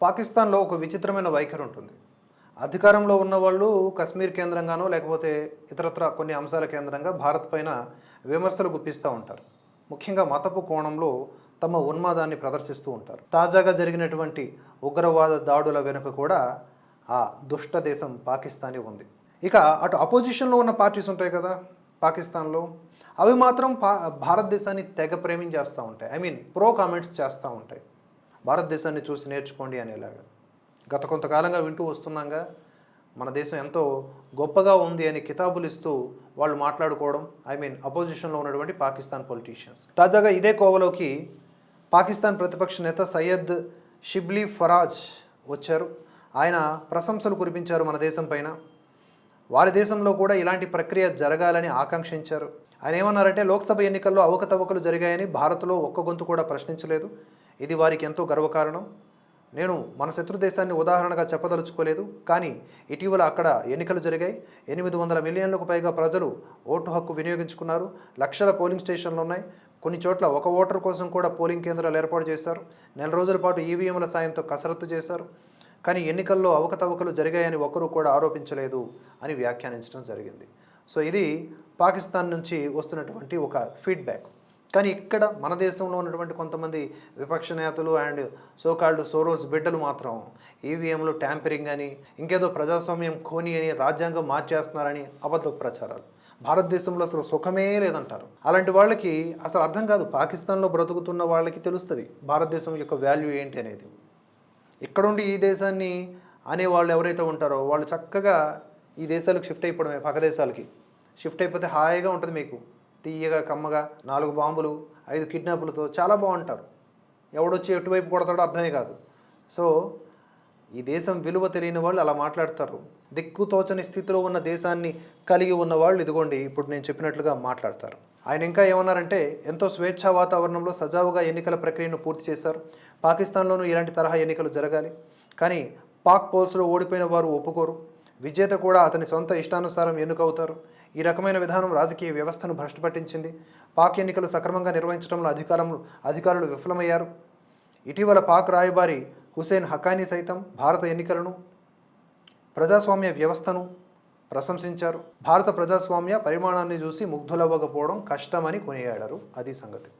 పాకిస్తాన్లో ఒక విచిత్రమైన వైఖరి ఉంటుంది. అధికారంలో ఉన్న వాళ్ళు కశ్మీర్ కేంద్రంగానో లేకపోతే ఇతరత్ర కొన్ని అంశాల కేంద్రంగా భారత్ పైన విమర్శలు గుప్పిస్తూ ఉంటారు. ముఖ్యంగా మతపు కోణంలో తమ ఉన్మాదాన్ని ప్రదర్శిస్తూ ఉంటారు. తాజాగా జరిగినటువంటి ఉగ్రవాద దాడుల వెనుక కూడా ఆ దుష్ట దేశం పాకిస్తానే ఉంది. ఇక అటు అపోజిషన్లో ఉన్న పార్టీస్ ఉంటాయి కదా పాకిస్తాన్లో అవి మాత్రం పా భారతదేశాన్ని తెగ ప్రేమించేస్తూ ఉంటాయి. ఐ మీన్ ప్రో కామెంట్స్ చేస్తూ ఉంటాయి. భారతదేశాన్ని చూసి నేర్చుకోండి అనేలాగా. గత కొంతకాలంగా వింటూ వస్తున్నాగా మన దేశం ఎంతో గొప్పగా ఉంది అని కితాబులు ఇస్తూ వాళ్ళు మాట్లాడుకోవడం ఐ మీన్ అపోజిషన్లో ఉన్నటువంటి పాకిస్తాన్ పొలిటీషియన్స్. తాజాగా ఇదే కోవలోకి పాకిస్తాన్ ప్రతిపక్ష నేత సయ్యద్ షిబ్లీ ఫరాజ్ వచ్చారు. ఆయన ప్రశంసలు కురిపించారు మన దేశం పైన. వారి దేశంలో కూడా ఇలాంటి ప్రక్రియ జరగాలని ఆకాంక్షించారు. ఆయన ఏమన్నారంటే లోక్సభ ఎన్నికల్లో అవకతవకలు జరిగాయని భారత్లో ఒక్క గొంతు కూడా ప్రశ్నించలేదు. ఇది వారికి ఎంతో గర్వకారణం. నేను మన శత్రు దేశాన్ని ఉదాహరణగా చెప్పదలుచుకోలేదు. కానీ ఇటీవల అక్కడ ఎన్నికలు జరిగాయి. ఎనిమిది వందల మిలియన్లకు పైగా ప్రజలు ఓటు హక్కు వినియోగించుకున్నారు. లక్షల పోలింగ్ స్టేషన్లు ఉన్నాయి. కొన్ని చోట్ల ఒక ఓటర్ కోసం కూడా పోలింగ్ కేంద్రాలు ఏర్పాటు చేశారు. నెల రోజుల పాటు ఈవీఎంల సాయంతో కసరత్తు చేశారు. కానీ ఎన్నికల్లో అవకతవకలు జరిగాయని ఒక్కరూ కూడా ఆరోపించలేదు అని వ్యాఖ్యానించడం జరిగింది. సో ఇది పాకిస్తాన్ నుంచి వస్తున్నటువంటి ఒక ఫీడ్బ్యాక్ కానీ ఇక్కడ మన దేశంలో ఉన్నటువంటి కొంతమంది విపక్ష నేతలు అండ్ సోకాల్డ్ సోరోస్ బిడ్డలు మాత్రం ఈవీఎంలు ట్యాంపరింగ్ అని ఇంకేదో ప్రజాస్వామ్యం కోని అని రాజ్యాంగం మార్చేస్తున్నారని అబద్ధ ప్రచారాలు. భారతదేశంలో అసలు సుఖమే లేదంటారు. అలాంటి వాళ్ళకి అసలు అర్థం కాదు. పాకిస్తాన్లో బ్రతుకుతున్న వాళ్ళకి తెలుస్తుంది భారతదేశం యొక్క వాల్యూ ఏంటి అనేది. ఇక్కడుండి ఈ దేశాన్ని అనే వాళ్ళు ఎవరైతే ఉంటారో వాళ్ళు చక్కగా ఈ దేశాలకు షిఫ్ట్ అయిపోవడమే పక్క దేశాలకి. షిఫ్ట్ అయిపోతే హాయిగా ఉంటుంది మీకు. తీయగా కమ్మగా నాలుగు బాంబులు ఐదు కిడ్నాపులతో చాలా బాగుంటారు. ఎవడొచ్చి ఎటువైపు కొడతాడో అర్థమే కాదు. సో ఈ దేశం విలువ తెలియని వాళ్ళు అలా మాట్లాడతారు. దిక్కుతోచని స్థితిలో ఉన్న దేశాన్ని కలిగి ఉన్న వాళ్ళు ఇదిగోండి ఇప్పుడు నేను చెప్పినట్లుగా మాట్లాడతారు. ఆయన ఇంకా ఏమన్నారంటే ఎంతో స్వేచ్ఛా వాతావరణంలో సజావుగా ఎన్నికల ప్రక్రియను పూర్తి చేశారు. పాకిస్తాన్లోనూ ఇలాంటి తరహా ఎన్నికలు జరగాలి. కానీ పాక్ పోల్స్లో ఓడిపోయిన వారు ఒప్పుకోరు. విజేత కూడా అతని సొంత ఇష్టానుసారం ఎన్నుకవుతారు. ఈ రకమైన విధానం రాజకీయ వ్యవస్థను భ్రష్టుపట్టించింది పాక్ ఎన్నికలు సక్రమంగా నిర్వహించడంలో అధికారం అధికారులు విఫలమయ్యారు. ఇటీవల పాక్ రాయబారి హుసేన్ హకానీ సైతం భారత ఎన్నికలను ప్రజాస్వామ్య వ్యవస్థను ప్రశంసించారు. భారత ప్రజాస్వామ్య పరిమాణాన్ని చూసి ముగ్ధులవ్వకపోవడం కష్టమని కొనియాడారు. అది సంగతి.